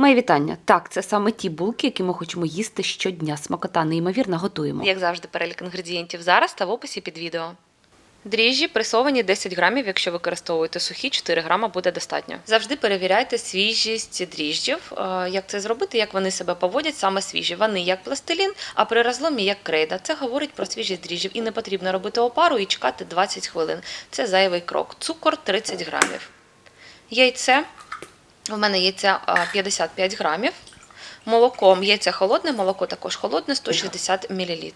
Мої вітання. Так, це саме ті булки, які ми хочемо їсти щодня. Смакота неймовірно готуємо. Як завжди, перелік інгредієнтів зараз та в описі під відео. Дріжджі пресовані 10 грамів, якщо використовуєте сухі, 4 грама буде достатньо. Завжди перевіряйте свіжість дріжджів. Е, Як це зробити, як вони себе поводять, саме свіжі. Вони як пластилін, а при розломі як крейда. Це говорить про свіжість дріжджів. І не потрібно робити опару і чекати 20 хвилин. Це зайвий крок. Цукор 30 грамів. Яйце. У мене яйця а, 55 грамів. Молоко, яйця холодне, молоко також холодне, 160 мл.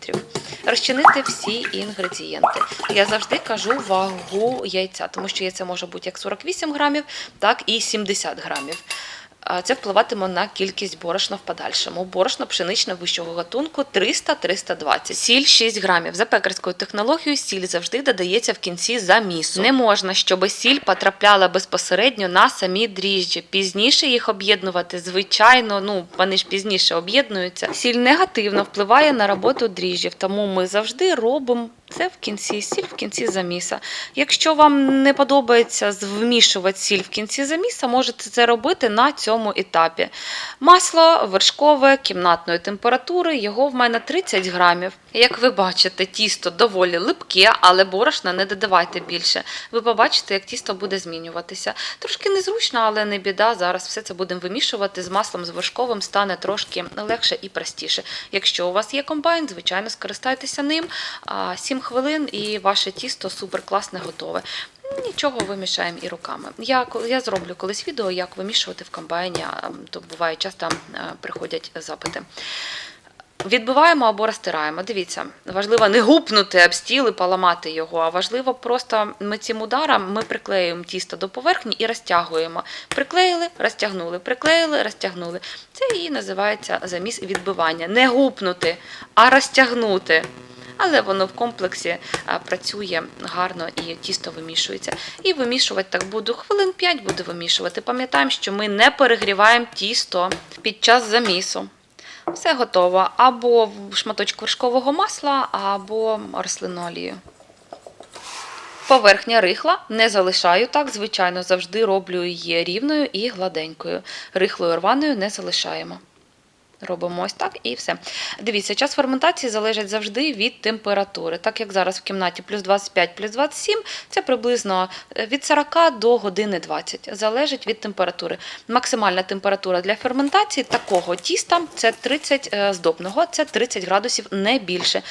Розчинити всі інгредієнти. Я завжди кажу вагу яйця, тому що яйце може бути як 48 грамів, так і 70 грамів. Це впливатиме на кількість борошна в подальшому. Борошно пшеничне вищого гатунку 300-320. Сіль 6 грамів. За пекарською технологією сіль завжди додається в кінці замісу. Не можна, щоб сіль потрапляла безпосередньо на самі дріжджі. Пізніше їх об'єднувати, звичайно, ну вони ж пізніше об'єднуються. Сіль негативно впливає на роботу дріжджів, тому ми завжди робимо це в кінці, сіль в кінці заміса. Якщо вам не подобається вмішувати сіль в кінці заміса, можете це робити на цьому етапі. Масло вершкове кімнатної температури, його в мене 30 грамів. Як ви бачите, тісто доволі липке, але борошна не додавайте більше. Ви побачите, як тісто буде змінюватися. Трошки незручно, але не біда. Зараз все це будемо вимішувати з маслом з вершковим, стане трошки легше і простіше. Якщо у вас є комбайн, звичайно, скористайтеся ним. 7 хвилин і ваше тісто супер класне готове. Нічого вимішаємо і руками. Я, я зроблю колись відео, як вимішувати в комбайні, то буває часто а, приходять запити. Відбиваємо або розтираємо. Дивіться, важливо не гупнути об стіл і поламати його, а важливо просто ми цим ударом ми приклеюємо тісто до поверхні і розтягуємо. Приклеїли, розтягнули, приклеїли, розтягнули. Це і називається заміс відбивання. Не гупнути, а розтягнути. Але воно в комплексі працює гарно і тісто вимішується. І вимішувати так буду хвилин 5 буду вимішувати. Пам'ятаємо, що ми не перегріваємо тісто під час замісу. Все готово. Або в шматочку вершкового масла, або рослинну. Поверхня рихла не залишаю так, звичайно, завжди роблю її рівною і гладенькою. Рихлою рваною не залишаємо. Робимо ось так і все. Дивіться, час ферментації залежить завжди від температури. Так як зараз в кімнаті плюс 25, плюс 27, це приблизно е, від 40 до години 20. Залежить від температури. Максимальна температура для ферментації такого тіста це 30 е, здобного, це 30 градусів, не більше.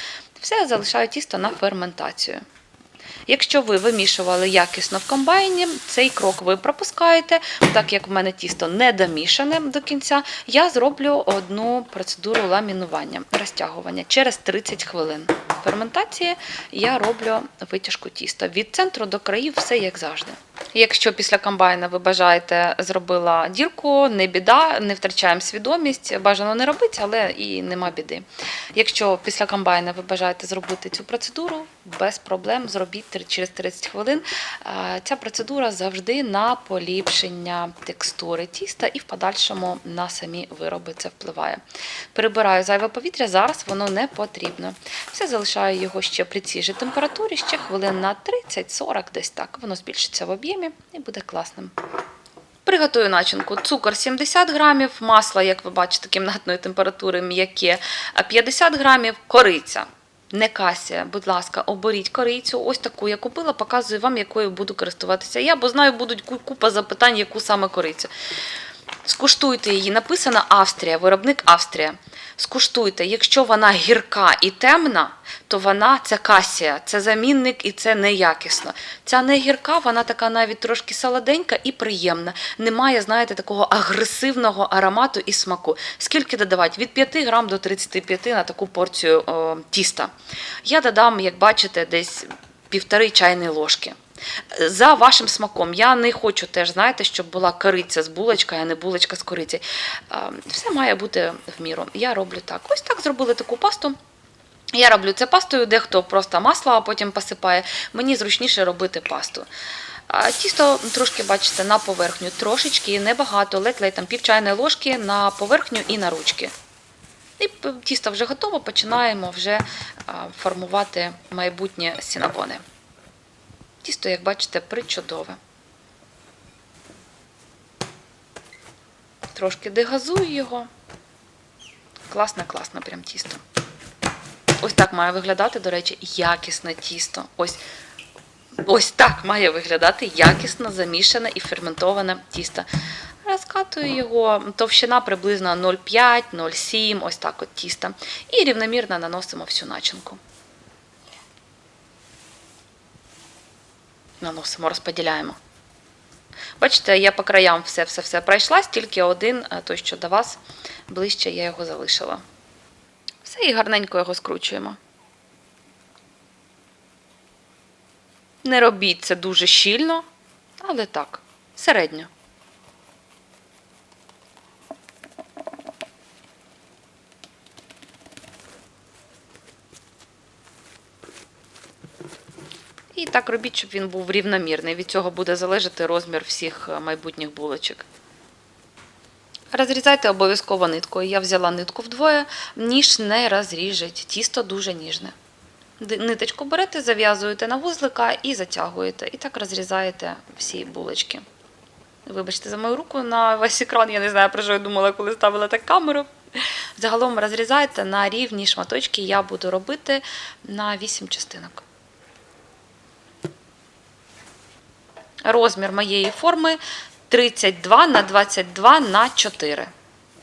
Все залишаю тісто на ферментацію. Якщо ви вимішували якісно в комбайні, цей крок ви пропускаєте. Так як в мене тісто не домішане до кінця, я зроблю одну процедуру ламінування, розтягування через 30 хвилин. Ферментації я роблю витяжку тіста. Від центру до країв все як завжди. Якщо після комбайна ви бажаєте зробила дірку, не біда, не втрачаємо свідомість, бажано не робити, але і нема біди. Якщо після комбайна ви бажаєте зробити цю процедуру, без проблем зробіть через 30 хвилин. Е, Ця процедура завжди на поліпшення текстури тіста і в подальшому на самі вироби це впливає. Прибираю зайве повітря, зараз воно не потрібно. Все залишаю його ще при цій же температурі, ще хвилин на 30-40, десь так. Воно збільшиться в об'ємі і буде класним. Приготую начинку. Цукор 70 грамів, масло, як ви бачите, кімнатної температури м'яке, 50 грамів кориця. Не касія, будь ласка, оберіть корицю. Ось таку я купила, показую вам, якою буду користуватися я, бо знаю, будуть купа запитань, яку саме корицю. Скуштуйте її. Написано Австрія, виробник Австрія. Скуштуйте, якщо вона гірка і темна, то вона це касія, це замінник і це неякісно. Ця не гірка, вона така навіть трошки солоденька і приємна. Немає, знаєте, такого агресивного аромату і смаку. Скільки додавати? Від 5 грам до 35 на таку порцію о, тіста. Я додам, як бачите, десь півтори чайної ложки. За вашим смаком. Я не хочу теж, знаєте, щоб була кориця з булочкою, а не булочка з корицею. Е, Все має бути в міру. Я роблю так. Ось так зробили таку пасту. Я роблю це пастою, дехто просто масло, а потім посипає. Мені зручніше робити пасту. Тісто трошки, бачите, на поверхню, трошечки, небагато, ледь-ледь там пів чайної ложки на поверхню і на ручки. І тісто вже готово, починаємо вже формувати майбутні сінабони. Тісто, як бачите, причудове. трошки дегазую його. Класне, класне прям тісто. Ось так має виглядати, до речі, якісне тісто. Ось, ось так має виглядати якісно замішане і ферментоване тісто. Розкатую його, товщина приблизно 0,5, 0,7, ось так от тіста. І рівномірно наносимо всю начинку. Наносимо, розподіляємо. Бачите, я по краям все-все-все пройшлась, тільки один, е, той, що до вас, ближче я його залишила. Все, і гарненько його скручуємо. Не робіть це дуже щільно, але так, середньо. Так робіть, щоб він був рівномірний. Від цього буде залежати розмір всіх е, майбутніх булочок. Розрізайте обов'язково ниткою. Я взяла нитку вдвоє, ніж не розріжеть. Тісто дуже ніжне. Ниточку берете, зав'язуєте на вузлика і затягуєте. І так розрізаєте всі булочки. Вибачте за мою руку на весь екран, я не знаю, про що я думала, коли ставила так камеру. Загалом розрізайте на рівні шматочки, я буду робити на 8 частинок. Розмір моєї форми 32 на 22 на 4.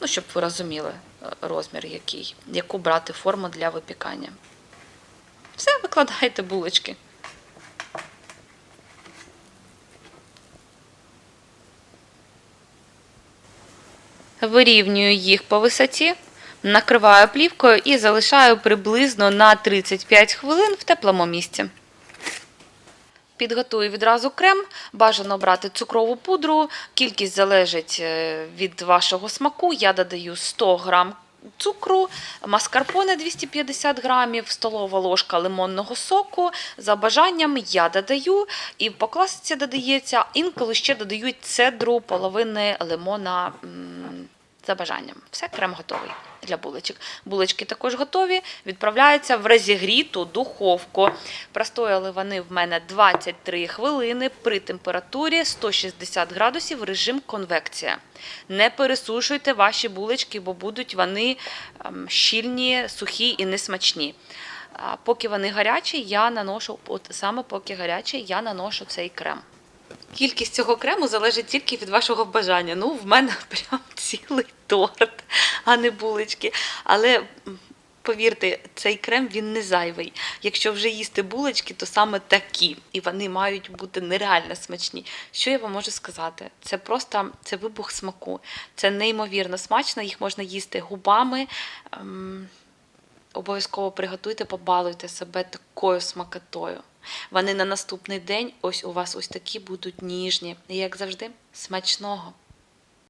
Ну, щоб ви розуміли е, розмір, який, яку брати форму для випікання. Все, викладаєте булочки. Вирівнюю їх по висоті, накриваю плівкою і залишаю приблизно на 35 хвилин в теплому місці. Підготую відразу крем. Бажано брати цукрову пудру. Кількість залежить е, від вашого смаку. Я додаю 100 грам цукру, маскарпоне 250 грамів, столова ложка лимонного соку. За бажанням я додаю, і по класиці додається, інколи ще додають цедру половини лимона. За бажанням. Все, крем готовий для булочок. Булочки також готові, відправляються в розігріту духовку. Простояли вони в мене 23 хвилини при температурі 160 градусів режим конвекція. Не пересушуйте ваші булочки, бо будуть вони ем, щільні, сухі і несмачні. Поки вони гарячі, я наношу, от саме поки гарячі, я наношу цей крем. Кількість цього крему залежить тільки від вашого бажання. Ну, в мене прям цілий торт, а не булочки. Але повірте, цей крем він не зайвий. Якщо вже їсти булочки, то саме такі, і вони мають бути нереально смачні. Що я вам можу сказати? Це просто це вибух смаку. Це неймовірно смачно, їх можна їсти губами. Ем, Обов'язково приготуйте, побалуйте себе такою смакотою. Вони на наступний день ось у вас ось такі будуть ніжні. І як завжди, смачного.